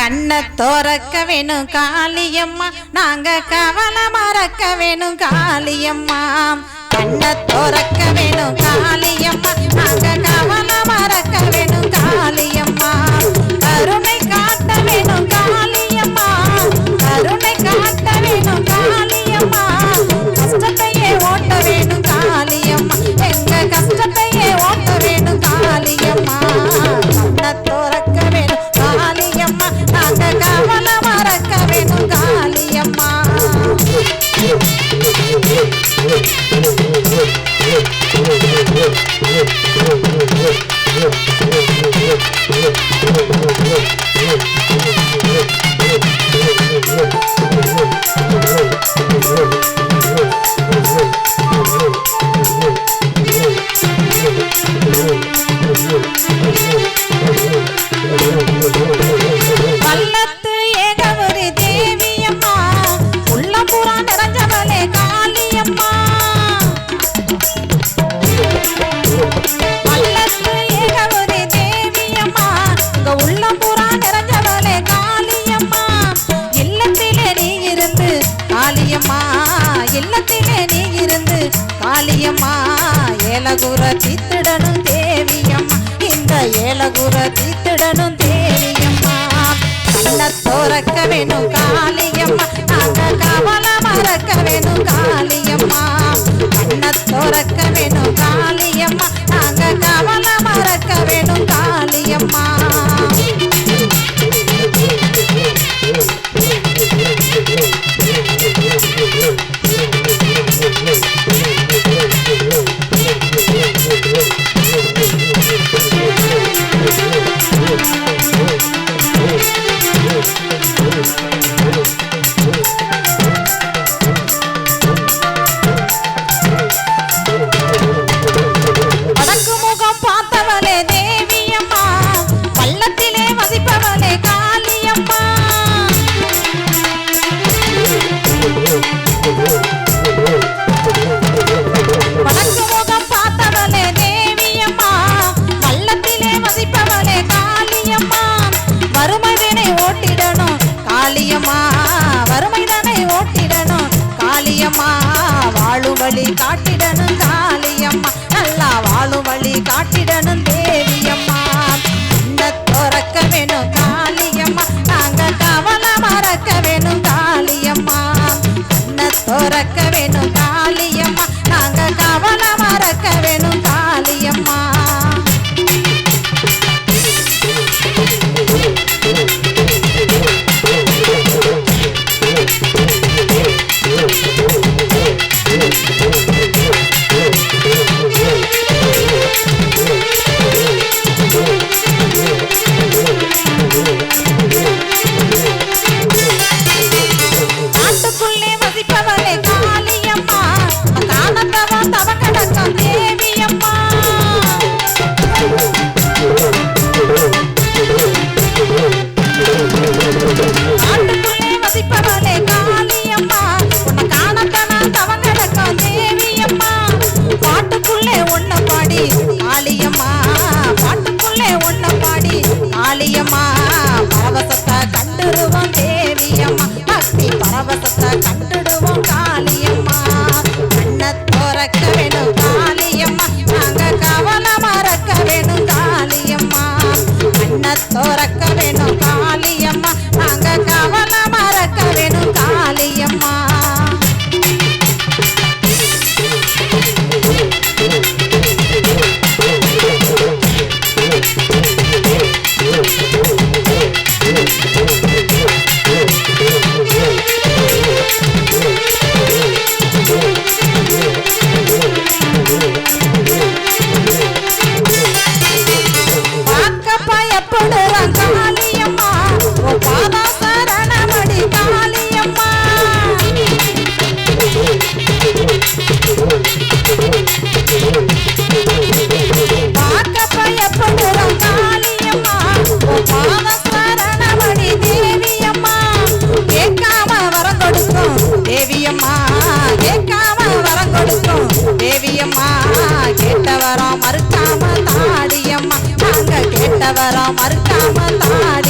கண்ணை தோறக்க வேணும் காளியம்மா. நாங்க கவலை மறக்க வேணும் காளியம்மா. கண்ணை தோறக்க வேணும் காளியம்மா. நாங்க Let's go. தேவியம்மா ஏலகுர தித்திடனும் தேவியம்மா. இந்த ஏலகுர தித்திடனும் தேவியம்மா. கண்ண தோறக்க வேணும் காளியம்மா. நாங்க கவலை மறக்க வேணும் காளியம்மா. வழி காட்டிடணும் காளியம்மா. நல்லா வாழும் வழி காட்டிடணும் தேவியம்மா. என்ன துறக்க வேணும் காளியம்மா. நாங்க கவலை மறக்க வேணும் காளியம்மா. என்ன துறக்க ಕಮಲಕ್ಕೆ கேட்டவரம் மறுக்காம தாடியம்மா. நாங்க கேட்டவரம் மறுக்காம தாடி